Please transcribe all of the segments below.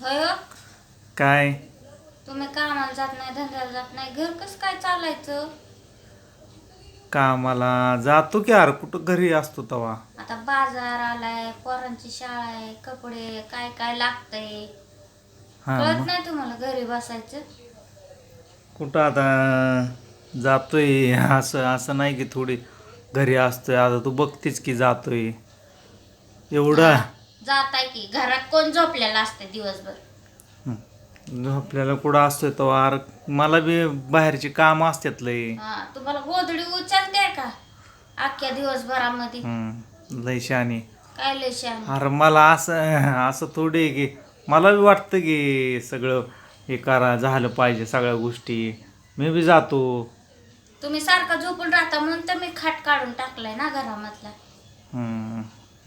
होय हो. काय? तुम्ही कामाला जात नाही धंद्याला जात नाही घर कसं काय चालायचं? कामाला जातो की अरे कुठं घरी असतो तवा. आता बाजार आलाय पोरांची शाळा आहे कपडे काय काय लागतंय. हा कळत मग? नाही तुम्हाला घरी बसायचं? कुठं आता जातोय असं असं नाही की थोडी घरी असतोय. आता तू बघतेच की जातोय. एवढा जाताय की? घरात कोण झोपलेला असते दिवसभर? आपल्याला कुठं असतोय तो अरे मला बी बाहेरची काम असतात लय हा तुम्हाला गोधडी उचलते का? अख्ख्या दिवसभरामध्ये. हम्म, लय शानी काय लय शान अरे मला असं असं थोडी आहे की मला बी वाटतं की सगळं हे करा झालं पाहिजे सगळ्या गोष्टी. मी बी जातो. तुम्ही सारखं झोपून राहता म्हणून तर मी खाट काढून टाकलाय ना घरामधला. हम्म,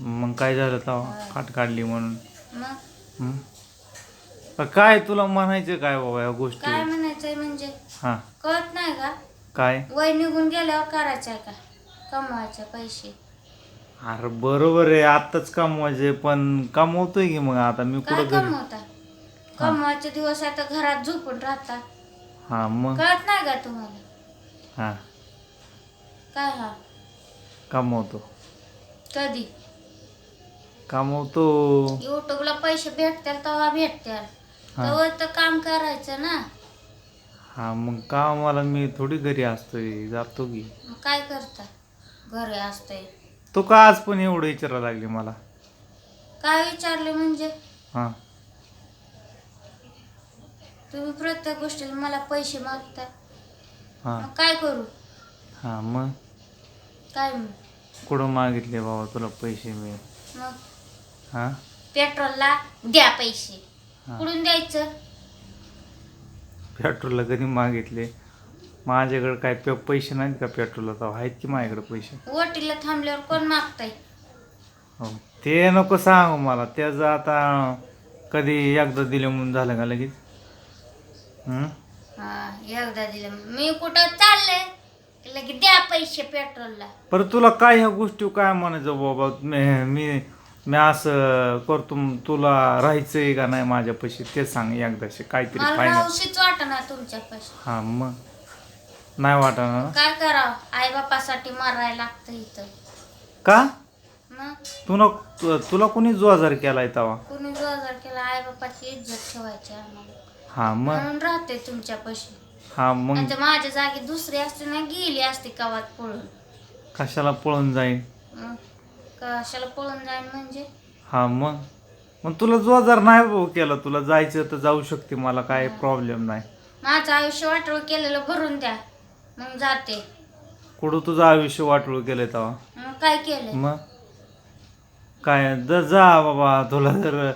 मग काय झालं तेव्हा? खाट काढली म्हणून. मग? हम्म. पण काय तुला म्हणायचं काय बाबा या गोष्टी? काय म्हणायचंय म्हणजे? हा. कळत नाही का? काय? वय निघून गेल्यावर करायचंय का? कमवायचे पैसे. अरे बरोबर आहे आत्ताच कमवायचे पण कमवतोय की मग आता? मी काय कुठं घरी? कमवता? कमवायचे दिवस आता घरात झोपून राहता. हा मग? कळत नाही का तुम्हाला? हा. काय हा? कमवतो. कधी? कमवतो. युट्यूबला पैसे भेटतील तेव्हा भेटतील. तेव्हा तर काम करायचं ना. हा मग कामाला मी थोडी घरी असतोय जातो की. मग काय करता? घरी असतंय. तो का आज पण एवढं विचारायला लागली मला? काय विचारले म्हणजे? हा. तुम्ही प्रत्येक गोष्टीला मला पैसे मागता. हा. मग काय करू? हा मग? काय मग? कुठं मागितले बाबा तुला पैसे मी? मग? हा. पेट्रोलला द्या पैसे. हा. कुठून द्यायचं? पेट्रोलला कधी मागितले? माझ्याकडे काय पे पैसे नाहीत का पेट्रोलला? तर आहेत की माझ्याकडे पैसे? ओटीला थांबल्यावर कोण मागताय? हो ते नको सांगू मला. त्याचं आता कधी एकदा दिलं म्हणून झालं का लगेच? हं? एकदा दिलं. मी कुठं चाललंय? की लगे द्या पैसे पेट्रोलला. बरं तुला काय ह्या गोष्टी काय म्हणायचं बाबा? मी मी मी असं करतो तुला राहायचंय का नाही माझ्या पैसे ते सांग एकदाशी काहीतरी मला फायनल राहूशीच वाटणार तुमच्या पैसे. हा मग. नाही वाटणार काय करावं आई बापासाठी मारायला लागतं इथं. का? मग? तुला तु- तुला कोणी जोजार केलाय तवा? कुणी जोरदार केला आई बापाची इज्जत ठेवायची आम्हाला. हा मग. म्हणून राहते तुमच्या पैसे. हा मग. माझ्या जागी दुसरी असते ना गेली असते कवात पळून. कशाला पळून मग? कशाला पळून जाईन म्हणजे? हा मग. मग तुला जोजार नाही भाऊ केला तुला जायचं तर जाऊ शकते मला काय प्रॉब्लेम नाही. माझं आयुष्य वाटोळ केलेलं भरून द्या मग जाते. कुठं तुझं आयुष्य वाटोळ केलंय तेव्हा? मग काय केलंय? मग? काय जर जा बाबा तुला जर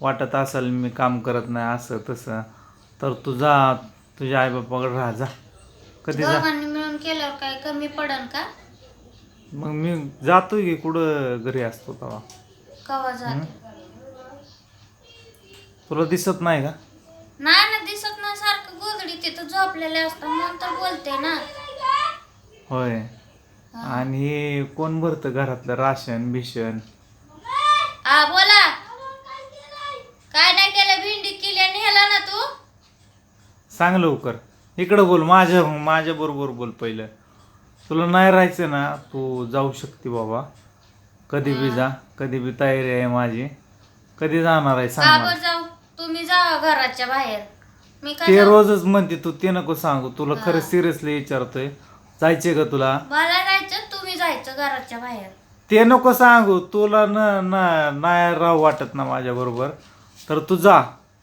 वाटत असेल मी काम करत नाही असं तसं तर तू जा तुझ्या आईबापाकडे राहा जा. कधी जा. दोघांनी मिळून केल्यावर काय कमी पडन का? मग मी जातोय की कुठं घरी असतो तेव्हा? कवा जाते तुला दिसत नाही का? नाही ना दिसत ना सारखं गोधडी तिथं झोपलेले असतं म्हणून तर बोलते ना. होय. आणि हे कोण भरतं घरातलं? राशन बिशन हा बोला. काय नाही केलं? भेंडी केली आणि ह्याला ना तू? सांग लवकर. इकडं बोल. माझ्या माझ्या बरोबर बोल पहिलं. तुला नाही राहायचं ना तू जाऊ शकते बाबा. कधी बी जा कधी बी तयारी आहे माझी. कधी जाणार आहे सांग मला. जाऊ? तुम्ही जावा घराच्या बाहेर. मी काय ते जाऊ? रोजच म्हणते तू ते नको सांगू. तुला खरं. सिरियसली विचारतोय. जायचे का तुला? मला जायचं तुम्ही जायचं घराच्या बाहेर. ते नको सांगू. तुला न न- नाही राहू वाटत ना माझ्या बरोबर. तर तू जा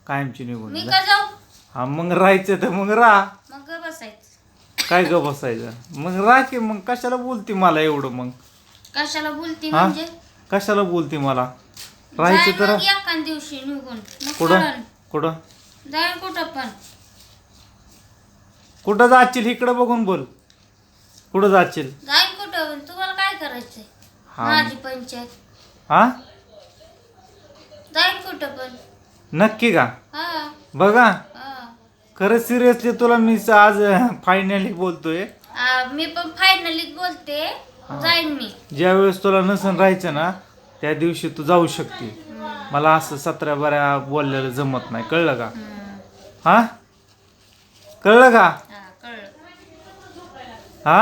कायमची निघून मी जा. का जाऊ? हा मग राहायचं तर मग राहा. मग बसायचं. काय ग बसायचं? मग राह की मग कशाला बोलती मला एवढं मग? कशाला बोलती हा? म्हणजे? कशाला बोलती मला? राहायचं तर मग एखाद दिवशी निघून. मग कुठं. कुठं? जाईन कुठं पण. कुठं जाशील? इकडं बघून बोल. कुठं जाशील? जाईन कुठं पण. तुम्हाला काय करायचंय? हा. माझी पंचायत. हा? जाईन कुठं पण. नक्की का? हा. बघा. खरं सिरियसली तुला मी आज फायनली बोलतोय. मी पण फायनलीच बोलते. जाईन मी. ज्या वेळेस तुला नसन राहायचं ना त्या दिवशी तू जाऊ शकते. मला असं सतरा बऱ्या बोललेलं जमत नाही. कळलं का. हा? कळलं का? हा कळलं. हा?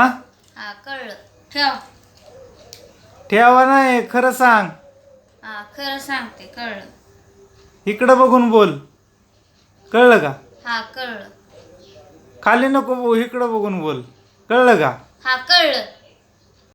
हा कळलं. ठेव. ठेवा नाही खरं सांग. हा खरं सांगते. कळलं. इकडं बघून बोल. कळलं का? हा कळलं. खाली नको बघू इकडं बघून बोल. कळलं का? हा कळलं.